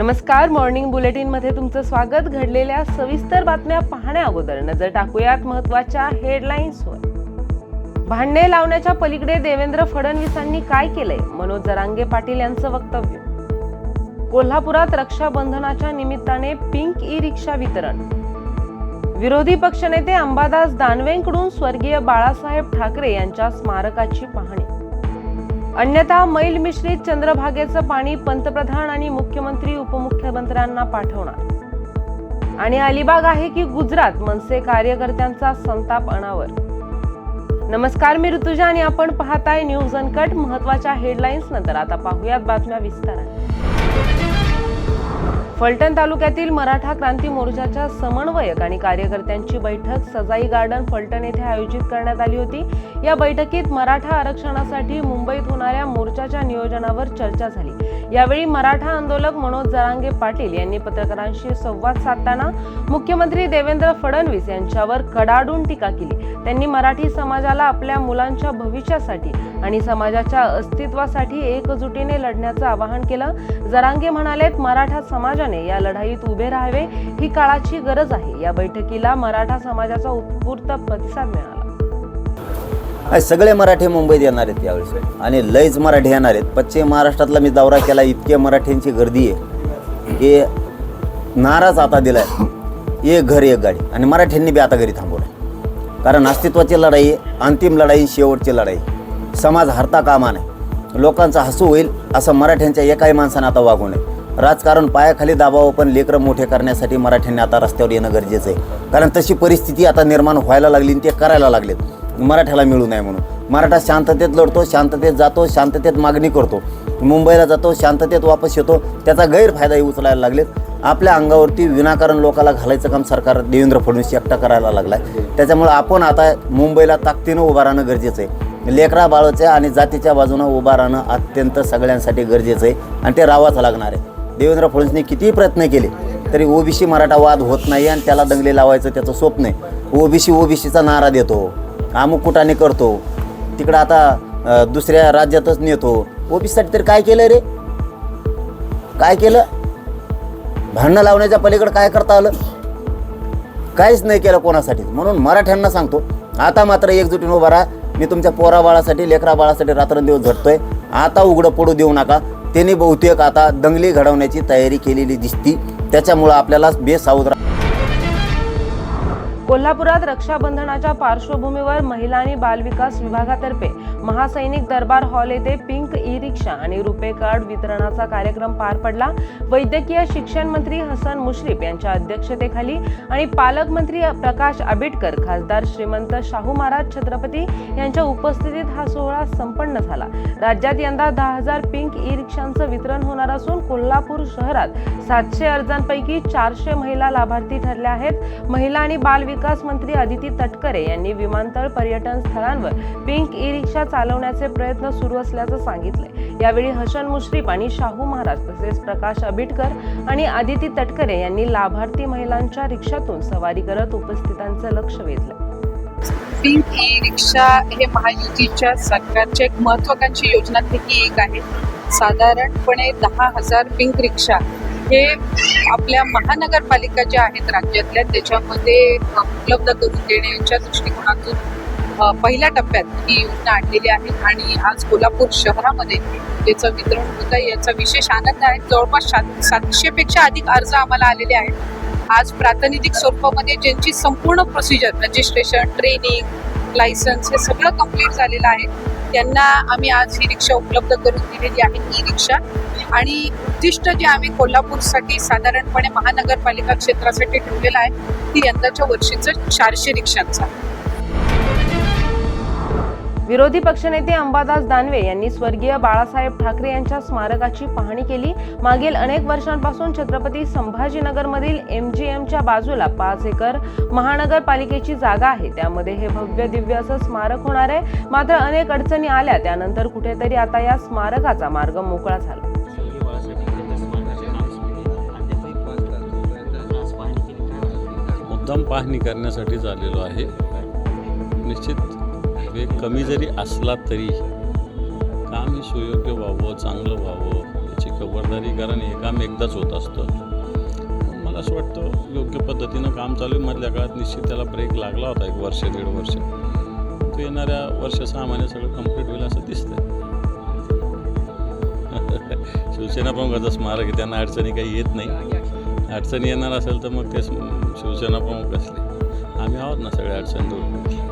नमस्कार मॉर्निंग बुलेटिनमध्ये तुमचं स्वागत. घडलेल्या सविस्तर बातम्या पाहण्या अगोदर. नजर टाकूयात महत्त्वाच्या हेडलाईन्सवर भांडे लावण्याच्या पलीकडे देवेंद्र फडणवीसांनी काय केलंय? मनोज जरांगे पाटील यांचं वक्तव्य. कोल्हापुरात रक्षाबंधनाच्या निमित्ताने पिंक ई रिक्षा वितरण. विरोधी पक्षनेते अंबादास दानवेंकडून स्वर्गीय बाळासाहेब ठाकरे यांच्या स्मारकाची पाहणी. अन्यथा मैल मिश्रित चंद्रभागेचं पाणी पंतप्रधान आणि मुख्यमंत्री उपमुख्यमंत्र्यांना पाठवणार. आणि अलिबाग आहे की गुजरात मनसे कार्यकर्त्यांचा संताप अनावर. नमस्कार मी ऋतुजा आणि आपण पाहताय न्यूज अनकट. महत्त्वाच्या हेडलाईन्स नंतर आता पाहूयात बातम्या विस्तारात. फलटण तालुक्यातील मराठा क्रांती मोर्चाच्या समन्वयक आणि कार्यकर्त्यांची बैठक सजाई गार्डन फलटण येथे आयोजित करण्यात आली होती. या बैठकीत मराठा आरक्षणासाठी मुंबईत होणाऱ्या मोर्चाच्या नियोजनावर चर्चा झाली. यावेळी मराठा आंदोलक मनोज जरांगे पाटील यांनी पत्रकारांशी संवाद साधताना मुख्यमंत्री देवेंद्र फडणवीस यांच्यावर कडाडून टीका केली. त्यांनी मराठी समाजाला आपल्या मुलांच्या भविष्यासाठी आणि समाजाच्या अस्तित्वासाठी एकजुटीने लढण्याचं आवाहन केलं. जरांगे म्हणालेत मराठा समाजाने या लढाईत उभे राहावे ही काळाची गरज आहे. या बैठकीला मराठा समाजाचा उत्स्फूर्त प्रतिसाद मिळाला. आज सगळे मराठी मुंबईत येणार आहेत यावेळेस. आणि लयच मराठी येणार आहेत. पश्चिम महाराष्ट्रातला मी दौरा केला इतके मराठ्यांची गर्दी आहे. की नाराज आता दिला आहे एक घर एक गाडी. आणि मराठ्यांनी बी आता घरी थांबवलं कारण अस्तित्वाची लढाई अंतिम लढाई शेवटची लढाई. समाज हरता कामा नाही लोकांचा हसू होईल असं मराठ्यांच्या एकाही माणसानं आता वागू नये. राजकारण पायाखाली दाबावं पण लेकरं मोठे करण्यासाठी मराठ्यांनी आता रस्त्यावर येणं गरजेचं आहे. कारण तशी परिस्थिती आता निर्माण व्हायला लागली आणि ते करायला लागलेत. मराठ्याला मिळू नये म्हणून. मराठा शांततेत लढतो शांततेत जातो शांततेत मागणी करतो. मुंबईला जातो शांततेत वापस येतो. त्याचा गैरफायदाही उचलायला लागलेत. आपल्या अंगावरती विनाकारण लोकाला घालायचं काम सरकार देवेंद्र फडणवीस एकटा करायला लागला आहे त्याच्यामुळं आपण आता मुंबईला ताकदीनं उभं राहणं गरजेचं आहे. लेकरा बाळाच्या आणि जातीच्या बाजूनं उभं राहणं अत्यंत सगळ्यांसाठी गरजेचं आहे आणि ते रावाच लागणार आहे. देवेंद्र फडणवीसने कितीही प्रयत्न केले तरी ओबीसी मराठा वाद होत नाही आणि त्याला दंगले लावायचं त्याचं स्वप्न आहे. ओबीसी ओबीसीचा नारा देतो. अमुक कुटाने करतो. तिकडं आता दुसऱ्या राज्यातच नेतो. ओबीसीसाठी तर काय केलं रे? काय केलं? भांडणं लावण्याच्या पलीकडे काय करता आलं? काहीच नाही केलं कोणासाठी. म्हणून मराठ्यांना सांगतो आता मात्र एकजुटीने उभा राहा. मी तुमच्या पोरा बाळासाठी लेकरा बाळासाठी रात्रंदिवस झटतोय. आता उघडं पडू देऊ नका. त्यांनी बहुतेक आता दंगली घडवण्याची तयारी केलेली दिसती. त्याच्यामुळं आपल्याला बेसावध राहा. कोल्हापुरात रक्षाबंधनाच्या पार्श्वभूमीवर महिला आणि बालविकास विभागातर्फे महासैनिक दरबार हॉल येथे पिंक ई रिक्षा आणि रुपे कार्ड वितरणाचा कार्यक्रम पार पडला. वैद्यकीय शिक्षण मंत्री हसन मुश्रीफ यांच्या अध्यक्षतेखाली आणि पालकमंत्री प्रकाश आंबेडकर खासदार श्रीमंत शाहू महाराज छत्रपती यांच्या उपस्थितीत हा सोहळा संपन्न झाला. राज्यात यंदा दहा हजार पिंक ई रिक्षांचं वितरण होणार असून कोल्हापूर शहरात सातशे अर्जांपैकी चारशे महिला लाभार्थी ठरल्या आहेत. महिला आणि बाल विकास मंत्री अदिती तटकरे यांनी विमानतळ पर्यटन स्थळांवर पिंक ई रिक्षा चालवण्याचे प्रयत्न सुरू असल्याचं सांगितलंय. यावेळी हसन मुश्रीफ आणि शाहू महाराज तसेच प्रकाश अबिटकर आणि आदिती तटकरे यांनी लाभार्थी महिलांच्या रिक्षातून सवारी करत उपस्थितांचं लक्ष वेधलं. ई रिक्षा हे महायुतीच्या सरकारच्या एक महत्वाकांक्षी योजनांपैकी एक आहे. साधारणपणे दहा हजार पिंक रिक्षा हे आपल्या महानगरपालिका ज्या आहेत राज्यातल्या त्याच्यामध्ये उपलब्ध करून देण्याच्या दृष्टिकोनातून पहिल्या टप्प्यात ही योजना आणलेली आहे आणि आज कोल्हापूर शहरामध्ये त्याचं वितरण होत आहे याचा विशेष आनंद आहे. जवळपास सात सातशेपेक्षा अधिक अर्ज आम्हाला आलेले आहेत. आज प्रातिनिधिक स्वरूपामध्ये ज्यांची संपूर्ण प्रोसिजर रजिस्ट्रेशन ट्रेनिंग लायसन्स हे सगळं कंप्लीट झालेलं आहे. त्यांना आम्ही आज ही रिक्षा उपलब्ध करून दिलेली आहे ई रिक्षा. आणि उद्दिष्ट जे आम्ही कोल्हापूरसाठी साधारणपणे महानगरपालिका क्षेत्रासाठी ठेवलेलं आहे ती यंदाच्या वर्षीचं चारशे रिक्षांचा विरोधी पक्षनेते अंबादास दानवे यांनी स्वर्गीय बाळासाहेब ठाकरे यांच्या स्मारकाची पाहणी केली. मागील अनेक वर्षांपासून छत्रपती संभाजीनगरमधील एमजीएमच्या बाजूला पाच एकर महानगरपालिकेची जागा आहे. त्यामध्ये हे भव्य दिव्य असं स्मारक होणार आहे. मात्र अनेक अडचणी आल्या. त्यानंतर कुठेतरी आता या स्मारकाचा मार्ग मोकळा झाला. मुद्दाम पाहणी करण्यासाठी आलेलो आहे. निश्चित वेग कमी जरी असला तरी काम हे सुयोग्य व्हावं चांगलं व्हावं याची खबरदारी कारण हे काम एकदाच होत असतं. मला असं वाटतं योग्य पद्धतीनं काम चालू आहे. मधल्या काळात निश्चित त्याला ब्रेक लागला होता एक वर्ष दीड वर्ष. तो येणाऱ्या वर्ष सहा महिने सगळं कंप्लीट होईल असं दिसतं शिवसेना प्रमुखाचं स्मारक आहे त्यांना अडचणी काही येत नाही. अडचणी येणार असेल तर मग ते शिवसेना प्रमुख असले. आम्ही आहोत ना सगळ्या अडचणी दूर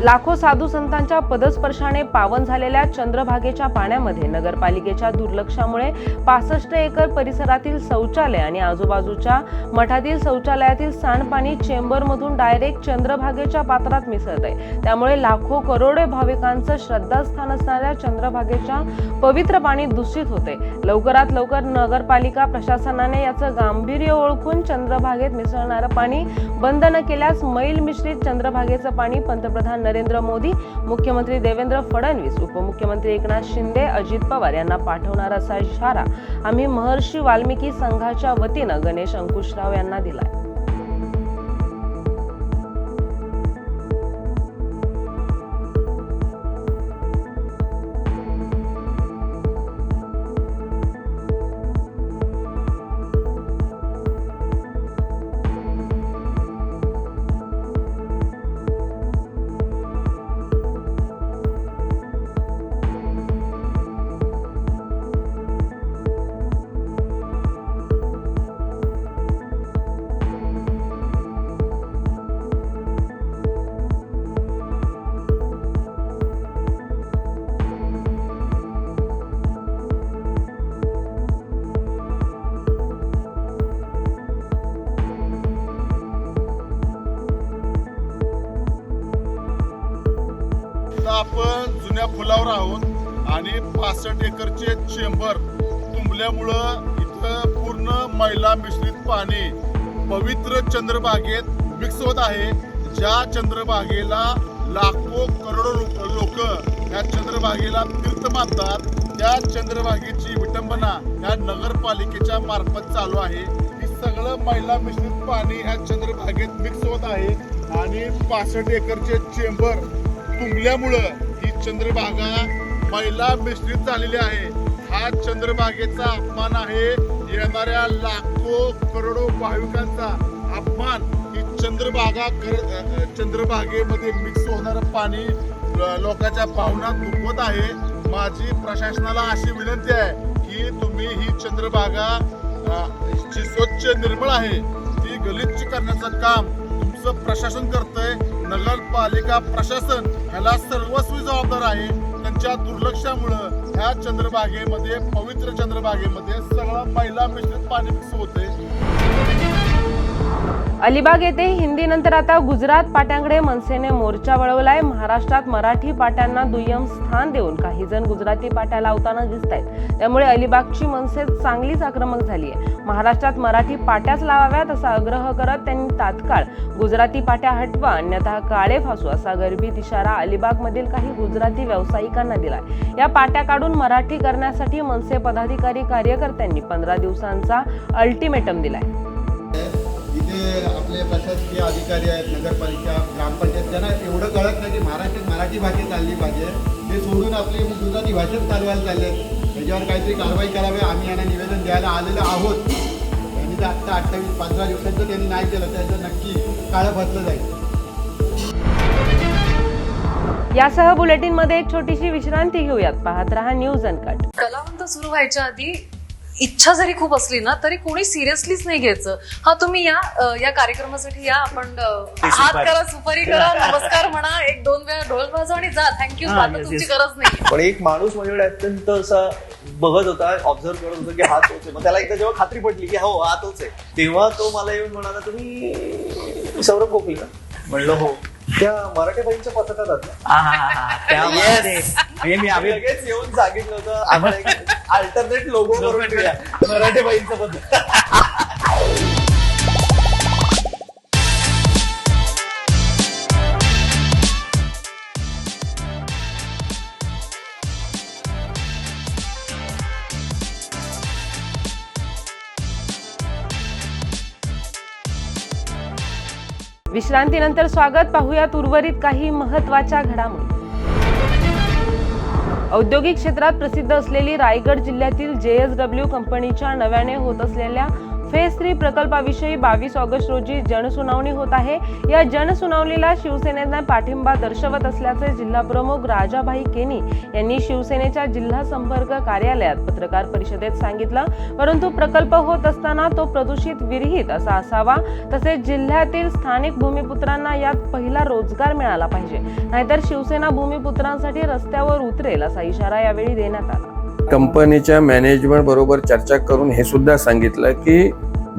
लाखो साधू संतांच्या पदस्पर्शाने पावन झालेल्या चंद्रभागेच्या पाण्यामध्ये नगरपालिकेच्या दुर्लक्षामुळे पासष्ट एकर परिसरातील शौचालय आणि आजूबाजूच्या मठातील शौचालयातील सांडपाणी चेंबरमधून डायरेक्ट चंद्रभागेच्या पात्रात मिसळत आहे. त्यामुळे लाखो करोडो भाविकांचं श्रद्धास्थान असणाऱ्या चंद्रभागेच्या पवित्र पाणी दूषित होते लवकरात लवकर नगरपालिका प्रशासनाने याचं गांभीर्य ओळखून चंद्रभागेत मिसळणारं पाणी बंद न केल्यास मैल मिश्रित चंद्रभागेचं पाणी पंतप्रधान नरेंद्र मोदी मुख्यमंत्री देवेंद्र फडणवीस उपमुख्यमंत्री एकनाथ शिंदे अजित पवार यांना पाठवणार असा इशारा आम्ही महर्षी वाल्मिकी संघाच्या वतीनं गणेश अंकुशराव यांना दिलाय. पुलावर आहोत आणि पासष्ट एकरचे चेंबर तुंबल्यामुळं इथं पूर्ण मैला मिश्रित पाणी पवित्र चंद्रबागेत मिक्स होत आहे. ज्या चंद्रभागेला लाखो करोडो लोक या चंद्रभागेला तीर्थ मानतात त्या चंद्रभागेची विटंबना या नगरपालिकेच्या मार्फत चालू आहे. ही सगळं मैला मिश्रित पाणी ह्या चंद्रभागेत मिक्स होत आहे आणि पासष्ट एकरचे चेंबर तुंबल्यामुळं ही चंद्रभागा महिला मिश्रित झालेली आहे. हा चंद्रभागेचा अपमान आहे. येणाऱ्या लाखो करोडो भाविकांचा अपमान ही चंद्रभागा कर चंद्रभागेमध्ये मिक्स होणारं पाणी लोकांच्या भावना दुखवत आहे. माझी प्रशासनाला अशी विनंती आहे की तुम्ही ही चंद्रभागा जी स्वच्छ निर्मळ आहे. ती गलिच्छ करण्याचं काम तुमचं प्रशासन करतंय. नगरपालिका प्रशासन ह्याला सर्वस्वी जबाबदार आहे. त्यांच्या दुर्लक्षामुळं ह्या चंद्रबागेमध्ये पवित्र चंद्रबागेमध्ये सगळं पहिला मिश्रित पाणी मिक्स होते अलिबाग येथे हिंदीनंतर आता गुजरात पाट्यांकडे मनसेने मोर्चा वळवलाय. महाराष्ट्रात मराठी पाट्यांना दुय्यम स्थान देऊन काही जण गुजराती पाट्या लावताना दिसत आहेत त्यामुळे अलिबागची मनसे चांगलीच आक्रमक झाली आहे महाराष्ट्रात मराठी पाट्याच लावाव्यात असा आग्रह करत त्यांनी तात्काळ गुजराती पाट्या हटवा. अन्यथा काळे फासू असा गर्भित इशारा अलिबागमधील काही गुजराती व्यावसायिकांना दिलाय. या पाट्या काढून मराठी करण्यासाठी मनसे पदाधिकारी कार्यकर्त्यांनी पंधरा दिवसांचा अल्टिमेटम दिलाय. इथे आपले प्रशासकीय अधिकारी आहेत नगरपालिका ग्रामपंचायत त्यांना एवढं कळत नाही की महाराष्ट्रात मराठी भाषा चालली पाहिजे ते सोडून आपली गुजराती भाषेत चालवायला चालले त्याच्यावर काहीतरी कारवाई करावी आम्ही यांना निवेदन द्यायला आलेलो आहोत. त्यांनी जर आत्ता अठ्ठावीस पंधरा दिवसांचं त्यांनी नाही केलं त्याचं नक्की काळं फसलं जाईल. यासह बुलेटिनमध्ये एक छोटीशी विश्रांती घेऊयात. पाहत रहा न्यूज अनकट. कलावंत सुरू व्हायच्या आधी इच्छा जरी खूप असली ना तरी कोणी सिरियसलीच नाही घ्यायचं. हा तुम्ही या अ, या कार्यक्रमासाठी या आपण अ, हात करा सुपारी करा नमस्कार म्हणा एक दोन वेळा ढोल वाजवा आणि जा. थँक्यू हा, आता yes, तुमची yes. गरज नाही. पण एक माणूस माझ्याकडे अत्यंत असा बघत होता ऑब्झर्व करत होता की हा तोच आहे. मग त्याला एकदा जेव्हा खात्री पटली की हो हा तोच आहे. तेव्हा तो मला येऊन म्हणाला तुम्ही सौरभ गोखले का? म्हणलं हो. त्या मराठी बाईंच्या पथकात? Yes. मी आम्ही लगेच येऊन सांगितलं होतं आपण अल्टरनेट लोगो करून ठेवूया मराठी बाईंचं पथक विश्रांतीनंतर स्वागत. पाहूयात उर्वरित काही महत्त्वाच्या घडामोडी. औद्योगिक क्षेत्रात प्रसिद्ध असलेली रायगड जिल्ह्यातील जे एस डब्ल्यू कंपनीच्या नव्याने होत असलेल्या फेज थ्री प्रकल्पाविषयी बावीस ऑगस्ट रोजी जनसुनावणी होत आहे. या जनसुनावणीला शिवसेनेने पाठिंबा दर्शवत असल्याचे जिल्हा प्रमुख राजाभाई केनी यांनी शिवसेनेच्या जिल्हा संपर्क कार्यालयात पत्रकार परिषदेत सांगितलं. परंतु प्रकल्प होत असताना तो प्रदूषित विरहित असा असावा. तसेच जिल्ह्यातील स्थानिक भूमिपुत्रांना यात पहिला रोजगार मिळाला पाहिजे. नाहीतर शिवसेना भूमिपुत्रांसाठी रस्त्यावर उतरेल असा इशारा यावेळी देण्यात आला. कंपनीच्या मॅनेजमेंट बरोबर चर्चा करून हे सुद्धा सांगितलं की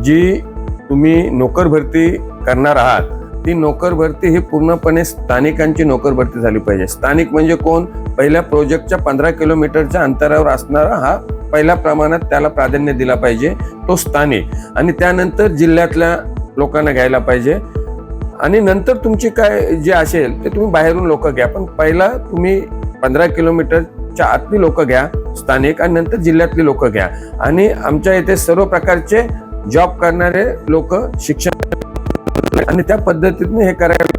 जी तुम्ही नोकर भरती करणार आहात ती नोकर भरती ही पूर्णपणे स्थानिकांची नोकर भरती झाली पाहिजे. स्थानिक म्हणजे कोण? पहिल्या प्रोजेक्टच्या पंधरा किलोमीटरच्या अंतरावर असणारा हा पहिल्या प्रमाणात त्याला प्राधान्य दिला पाहिजे तो स्थानिक. आणि त्यानंतर जिल्ह्यातल्या लोकांना घ्यायला पाहिजे. आणि नंतर तुमची काय जे असेल ते तुम्ही बाहेरून लोक घ्या. पण पहिला तुम्ही पंधरा किलोमीटर च्या आतली लोक घ्या स्थानिक आणि नंतर जिल्ह्यातली लोक घ्या. आणि आमच्या इथे सर्व प्रकारचे जॉब करणारे लोक शिक्षण आणि त्या पद्धतीने हे करायला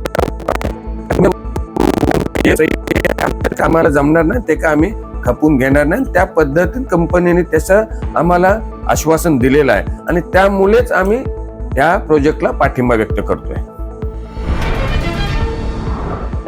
आम्हाला जमणार नाही ते का आम्ही खपून घेणार नाही. त्या पद्धतीने कंपनीने त्याचं आम्हाला आश्वासन दिलेलं आहे. आणि त्यामुळेच आम्ही या प्रोजेक्टला पाठिंबा व्यक्त करतोय.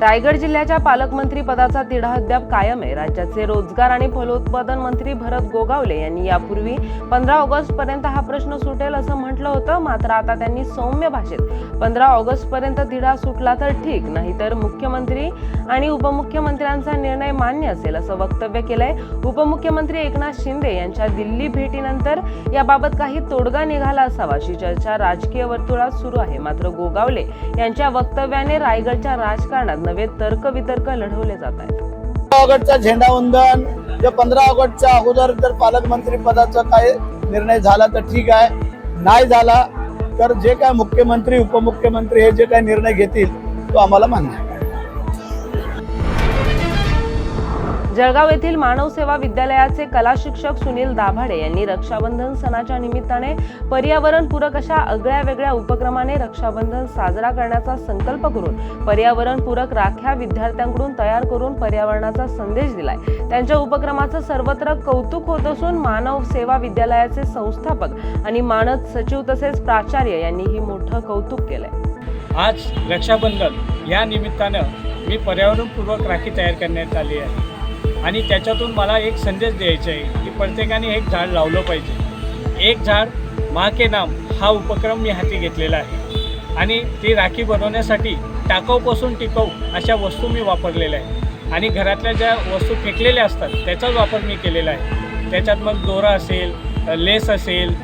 रायगड जिल्ह्याच्या पालकमंत्री पदाचा तिढा अद्याप कायम आहे. राज्याचे रोजगार आणि फलोत्पादन मंत्री भरत गोगावले यांनी यापूर्वी पंधरा ऑगस्ट पर्यंत हा प्रश्न सुटेल असं म्हटलं होतं मात्र आता त्यांनी सौम्य भाषेत पंधरा ऑगस्ट पर्यंत तिढा सुटला तर ठीक नाहीतर मुख्यमंत्री आणि उपमुख्यमंत्र्यांचा निर्णय मान्य असेल असं वक्तव्य केलंय. उपमुख्यमंत्री एकनाथ शिंदे यांच्या दिल्ली भेटीनंतर याबाबत काही तोडगा निघाला असावा अशी चर्चा राजकीय वर्तुळात सुरू आहे. मात्र गोगावले यांच्या वक्तव्याने रायगडच्या राजकारणात नव्हे तर्कवितर्क लढवले जात आहेत. ऑगस्टचा झेंडावंदन जर पंधरा ऑगस्टच्या अगोदर जर पालकमंत्री पदाचा काय निर्णय झाला तर ठीक आहे. नाही झाला तर जे काय मुख्यमंत्री उपमुख्यमंत्री हे जे काय निर्णय घेतील तो आम्हाला मान्य आहे. जळगाव येथील मानव सेवा विद्यालयाचे कला शिक्षक सुनील दाभाडे यांनी रक्षाबंधन सणाच्या निमित्ताने पर्यावरणपूरक अशा आगळ्या वेगळ्या उपक्रमाने रक्षाबंधन साजरा करण्याचा संकल्प करून पर्यावरणपूरक राख्या विद्यार्थ्यांकडून तयार करून पर्यावरणाचा संदेश दिलाय. त्यांच्या उपक्रमाचं सर्वत्र कौतुक होत असून मानव सेवा विद्यालयाचे संस्थापक आणि मानद सचिव तसेच प्राचार्य यांनी ही मोठं कौतुक केलंय. आज रक्षाबंधन या निमित्तानं मी पर्यावरणपूर्वक राखी तयार करण्यात आली आहे. आणि त्याच्यातून मला एक संदेश द्यायचा आहे की प्रत्येकाने एक झाड लावलं पाहिजे. एक झाड मा के नाम हा उपक्रम मी हाती घेतलेला आहे. आणि ती राखी बनवण्यासाठी टाकाऊपासून टिकाऊ अशा वस्तू मी वापरलेल्या आहे आणि घरातल्या ज्या वस्तू फेकलेल्या असतात त्याचाच वापर मी केलेला आहे. त्याच्यात मग दोरा असेल लेस असेल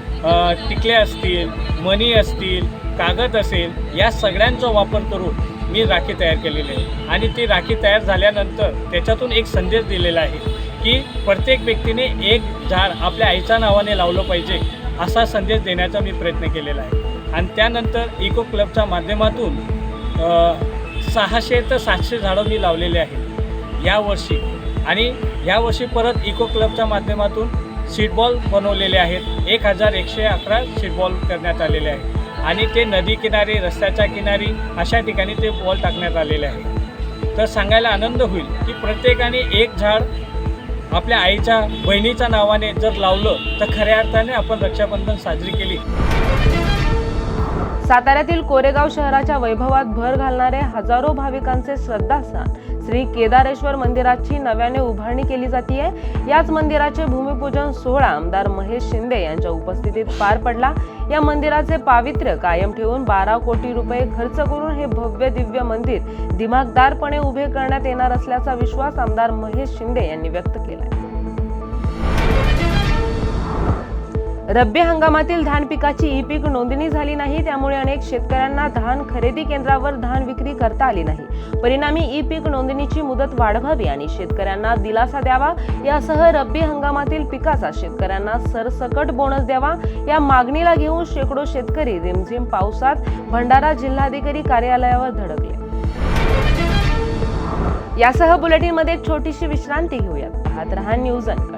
टिकल्या असतील मणी असतील कागद असेल या सगळ्यांचा वापर करून मी राखी तयार केलेली आहे. आणि ती राखी तयार झाल्यानंतर त्याच्यातून एक संदेश दिलेला आहे की प्रत्येक व्यक्तीने एक झाड आपल्या आईच्या नावाने लावलं पाहिजे असा संदेश देण्याचा मी प्रयत्न केलेला आहे. आणि त्यानंतर इको क्लबच्या माध्यमातून सहाशे ते सातशे झाडं मी लावलेले आहेत. यावर्षी आणि यावर्षी परत इको क्लबच्या माध्यमातून सीटबॉल बनवलेले आहेत. एक हजार एकशे अकरा सीटबॉल करण्यात आलेले आहेत. आणि ते नदी किनारी रस्त्याच्या किनारी अशा ठिकाणी ते बॉल टाकण्यात आलेले आहे. तर सांगायला आनंद होईल की प्रत्येकाने एक झाड आपल्या आईच्या बहिणीच्या नावाने जर लावलं तर खऱ्या अर्थाने आपण रक्षाबंधन साजरी केली. साताऱ्यातील कोरेगाव शहराच्या वैभवात भर घालणारे हजारो भाविकांचे श्रद्धास्थान श्री केदारेश्वर मंदिराची नव्याने उभारणी केली जाते याच मंदिराचे भूमिपूजन सोहळा आमदार महेश शिंदे यांच्या उपस्थितीत पार पडला. या मंदिराचे पावित्र्य कायम ठेवून बारा कोटी रुपये खर्च करून हे भव्य दिव्य मंदिर दिमागदारपणे उभे करण्यात येणार असल्याचा विश्वास आमदार महेश शिंदे यांनी व्यक्त केलाय. रब्बी हंगामातील धान पिकाची ई पीक नोंदणी झाली नाही त्यामुळे अनेक शेतकऱ्यांना धान खरेदी केंद्रावर धान विक्री करता आली नाही. परिणामी ई पीक नोंदणीची मुदत वाढवावी आणि शेतकऱ्यांना दिलासा द्यावा. यासह रब्बी हंगामातील पिकाचा शेतकऱ्यांना सरसकट बोनस द्यावा. या मागणीला घेऊन शेकडो शेतकरी रिमझिम पावसात भंडारा जिल्हाधिकारी कार्यालयावर धडकले. यासह बुलेटिनमध्ये एक छोटीशी विश्रांती घेऊयात. पाहत रहा न्यूज अनकट.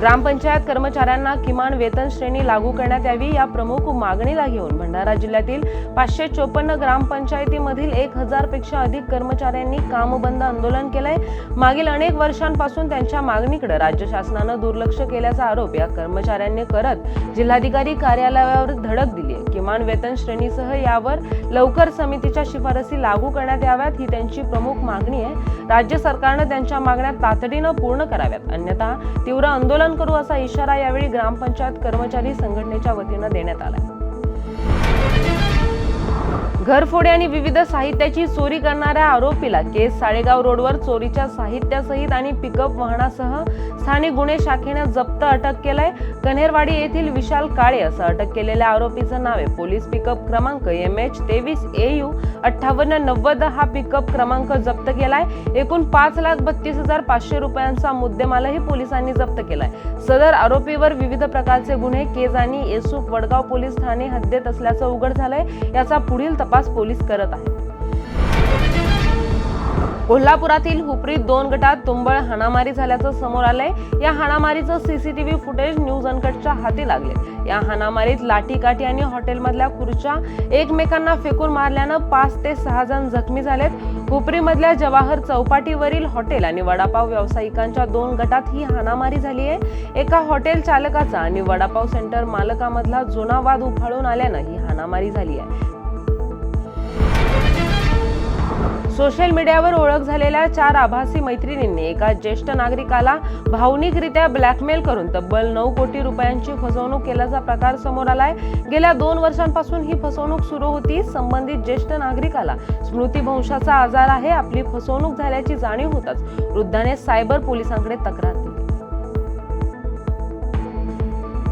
ग्रामपंचायत कर्मचाऱ्यांना किमान वेतन श्रेणी लागू करण्यात यावी या प्रमुख मागणीला घेऊन भंडारा जिल्ह्यातील पाचशे चोपन्न ग्रामपंचायतीमधील एक हजारपेक्षा अधिक कर्मचाऱ्यांनी कामबंद आंदोलन केलंय. मागील अनेक वर्षांपासून त्यांच्या मागणीकडे राज्य शासनानं दुर्लक्ष केल्याचा आरोप या कर्मचाऱ्यांनी करत जिल्हाधिकारी कार्यालयावर धडक दिली आहे. किमान वेतन श्रेणीसह यावर लवकर समितीच्या शिफारसी लागू करण्यात याव्यात ही त्यांची प्रमुख मागणी आहे. राज्य सरकारनं त्यांच्या मागण्या तातडीनं पूर्ण कराव्यात. अन्यथा तीव्र आंदोलन करू असा इशारा यावेळी ग्रामपंचायत कर्मचारी संघटनेच्या वतीनं देण्यात आला घरफोडी आणि विविध साहित्याची चोरी करणाऱ्या आरोपीला केस साळेगाव रोडवर चोरीच्या साहित्यासहित आणि पिकअप वाहनासह स्थानिक गुन्हे शाखेने जप्त अटक केलाय. कन्हेरवाडी येथील विशाल काळे असं अटक केलेल्या आरोपीचं नाव आहे. पोलीस पिकअप क्रमांक एम एच तेवीस ए यू अठ्ठावन्न नव्वद हा पिकअप क्रमांक जप्त केलाय. एकूण पाच लाख बत्तीस हजार पाचशे रुपयांचा मुद्देमालही पोलिसांनी जप्त केलाय. सदर आरोपीवर विविध प्रकारचे गुन्हे केज आणि येसूप वडगाव पोलीस ठाणे हद्दीत असल्याचं उघड झालंय. याचा पुढील तपास पोलीस करत आहेत. कोल्हापुरातील हुपरीत दोन गटात तुंबळ हाणामारी झाल्याचं समोर आलंय. या हाणामारीचं सीसीटीव्ही फुटेज न्यूज अनकटच्या हाती लागले. या हाणामारीत लाठीकाठी आणि हॉटेलमधल्या खुर्च्या एकमेकांना फेकून मारल्यानं पाच ते सहा जण जखमी झालेत. हुपरीमधल्या जवाहर चौपाटीवरील हॉटेल आणि वडापाव व्यावसायिकांच्या दोन गटात ही हाणामारी झाली आहे. एका हॉटेल चालकाचा आणि वडापाव सेंटर मालकामधला जुना वाद उफाळून आल्यानं ही हाणामारी झाली आहे. सोशल मीडियावर ओळख झालेल्या चार आभासी मैत्रिणींनी एका ज्येष्ठ नागरिकाला भावनिकरित्या ब्लॅकमेल करून तब्बल नऊ कोटी रुपयांची फसवणूक केल्याचा प्रकार समोर आलाय. गेल्या दोन वर्षांपासून ही फसवणूक सुरू होती. संबंधित ज्येष्ठ नागरिकाला स्मृतीभंशाचा आजार आहे. आपली फसवणूक झाल्याची जाणीव होताच वृद्धाने सायबर पोलिसांकडे तक्रार दिली.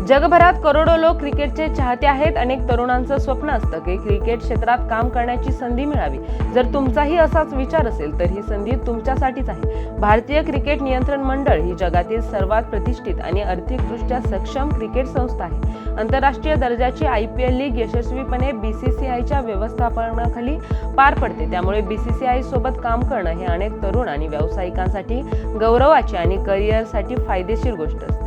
जगभरात करोडो लोक क्रिकेटचे चाहते आहेत. अनेक तरुणांचं स्वप्न असतं की क्रिकेट क्षेत्रात काम करण्याची संधी मिळावी. जर तुमचाही असाच विचार असेल तर ही संधी तुमच्यासाठीच आहे. भारतीय क्रिकेट नियंत्रण मंडळ ही जगातील सर्वात प्रतिष्ठित आणि आर्थिकदृष्ट्या सक्षम क्रिकेट संस्था आहे. आंतरराष्ट्रीय दर्जाची आय पी एल लीग यशस्वीपणे बी सी सी आयच्या व्यवस्थापनाखाली पार पडते. त्यामुळे बी सी सी सोबत काम करणं हे अनेक तरुण आणि व्यावसायिकांसाठी गौरवाची आणि करिअरसाठी फायदेशीर गोष्ट असते.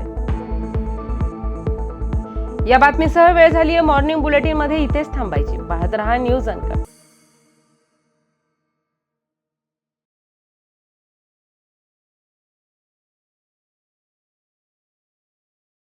या बातमीसह वेळ झाली आहे मॉर्निंग बुलेटिनमध्ये इथेच थांबायची. पाहत रहा न्यूज अंक.